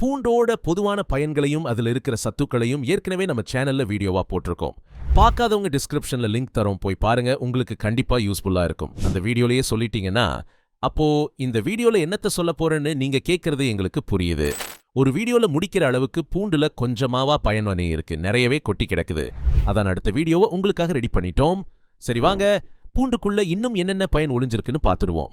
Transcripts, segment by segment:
பூண்டோட பொதுவான பயன்களையும் அதுல இருக்கிற சத்துக்களையும் ஏற்கனவே நம்ம சேனல்ல வீடியோவா போட்டிருக்கோம். பார்க்காதவங்க டிஸ்கிரிப்ஷன்ல லிங்க் தரோம் போய் பாருங்க. உங்களுக்கு கண்டிப்பாக யூஸ்ஃபுல்லாக இருக்கும். அந்த வீடியோலையே சொல்லிட்டீங்கன்னா அப்போ இந்த வீடியோவில் என்னத்த சொல்ல போறேன்னு நீங்க கேட்குறது எங்களுக்கு புரியுது. ஒரு வீடியோல முடிக்கிற அளவுக்கு பூண்டுல கொஞ்சமாவா பயன் இருக்கு. நிறையவே கொட்டி கிடக்குது. அதான் அடுத்த வீடியோவை உங்களுக்காக ரெடி பண்ணிட்டோம். சரி வாங்க. பூண்டுக்குள்ள இன்னும் என்னென்ன பயன் ஒளிஞ்சிருக்குன்னு பார்த்துடுவோம்.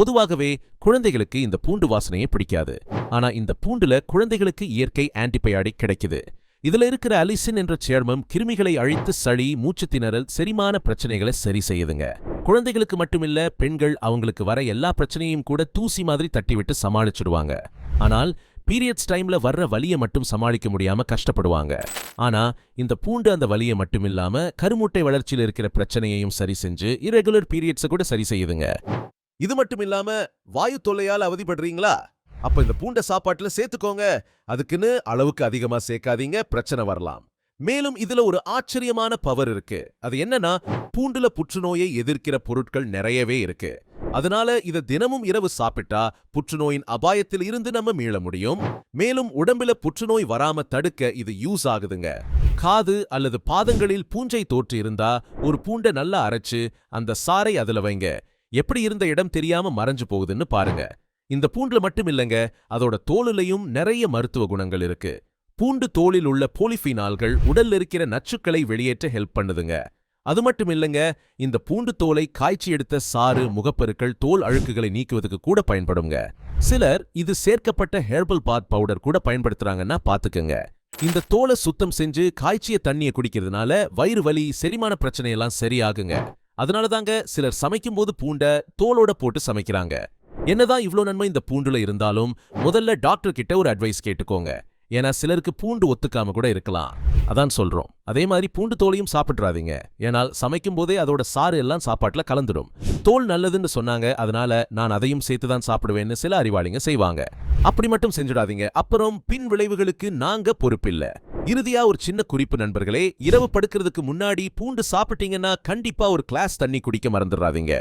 பொதுவாகவே குழந்தைகளுக்கு இந்த பூண்டு வாசனையே பிடிக்காது. ஆனா இந்த பூண்டுல குழந்தைகளுக்கு இயற்கை ஆன்டிபயாடிக் கிடைக்குது. இதுல இருக்கிற அலிசின் என்ற சேர்மம் கிருமிகளை அழித்து சளி மூச்சு திணறல் செரிமான பிரச்சனைகளை சரி செய்யுதுங்க. குழந்தைகளுக்கு மட்டுமில்ல பெண்கள் அவங்களுக்கு வர எல்லா பிரச்சனையும் கூட தூசி மாதிரி தட்டிவிட்டு சமாளிச்சிடுவாங்க. ஆனால் பீரியட்ஸ் டைம்ல வர்ற வலியை மட்டும் சமாளிக்க முடியாம கஷ்டப்படுவாங்க. ஆனா இந்த பூண்டு அந்த வலியை மட்டும் இல்லாம கருமுட்டை வளர்ச்சியில் இருக்கிற பிரச்சனையையும் சரி செஞ்சு இரகுலர் பீரியட்ஸை கூட சரி செய்யுதுங்க. இது மட்டும் இல்லாம வாயு தொல்லையால் அவதிப்படுறீங்களா? அப்ப இந்த பூண்ட சாப்பாட்டுல சேர்த்துக்கோங்க. அதுக்குன்னு அளவுக்கு அதிகமா சேர்க்காதீங்க பிரச்சனை வரலாம். மேலும் இதுல ஒரு ஆச்சரியமான பவர் இருக்கு. அது என்னன்னா பூண்டுல புற்றுநோயை எதிர்க்கிற பொருட்கள் நிறையவே இருக்கு. அதனால இத தினமும் இரவு சாப்பிட்டா புற்றுநோயின் அபாயத்தில் இருந்து நம்ம மீள முடியும். மேலும் உடம்புல புற்றுநோய் வராம தடுக்க இது யூஸ் ஆகுதுங்க. காது அல்லது பாதங்களில் பூஞ்சை தோற்று இருந்தா ஒரு பூண்டை நல்லா அரைச்சு அந்த சாரை அதுல வைங்க. எப்படி இருந்த இடம் தெரியாம மறைஞ்சு போகுதுன்னு பாருங்க. இந்த பூண்டுல மட்டும் இல்லங்க அதோட தோலுலையும் நிறைய மருத்துவ குணங்கள் இருக்கு. பூண்டு தோலில் உள்ள போலிஃபினால்கள் உடல்ல இருக்கிற நச்சுக்களை வெளியேற்ற ஹெல்ப் பண்ணுதுங்க. அது மட்டும் இல்லங்க இந்த பூண்டு தோலை காய்ச்சி எடுத்த சாறு முகப்பெருக்கள் தோல் அழுக்குகளை நீக்குவதற்கு கூட பயன்படுங்க. சிலர் இது சேர்க்கப்பட்ட ஹெர்பல் பாத் பவுடர் கூட பயன்படுத்துறாங்கன்னா பாத்துக்கங்க. இந்த தோலை சுத்தம் செஞ்சு காய்ச்சிய தண்ணியை குடிக்கிறதுனால வயிறு வலி செரிமான பிரச்சனையெல்லாம் சரியாகுங்க. அதனால தாங்க சிலர் சமைக்கும் போது பூண்டை தோலோட போட்டு சமைக்கிறாங்க. என்னதான் இவ்வளோ நன்மை இந்த பூண்டுல இருந்தாலும் முதல்ல டாக்டர் கிட்ட ஒரு அட்வைஸ் கேட்டுக்கோங்க. ஏன்னா சிலருக்கு பூண்டு ஒத்துக்காம கூட இருக்கலாம். அதான் சொல்றோம். அதே மாதிரி பூண்டு தோலையும் சாப்பிட்றாதீங்க ஏனால் சமைக்கும் போதே அதோட சாறு எல்லாம் சாப்பாட்டில் கலந்துடும் தோல் நல்லதுன்னு சொன்னாங்க. அதனால நான் அதையும் சேர்த்து தான் சாப்பிடுவேன்னு சில அறிவாளிங்க செய்வாங்க. அப்படி மட்டும் செஞ்சிடாதீங்க. அப்புறம் பின் விளைவுகளுக்கு நாங்க பொறுப்பில்லை. இறுதியா ஒரு சின்ன குறிப்பு நண்பர்களே இரவு படுக்கிறதுக்கு முன்னாடி பூண்டு சாப்பிட்டீங்கன்னா கண்டிப்பா ஒரு கிளாஸ் தண்ணி குடிக்க மறந்துடாதீங்க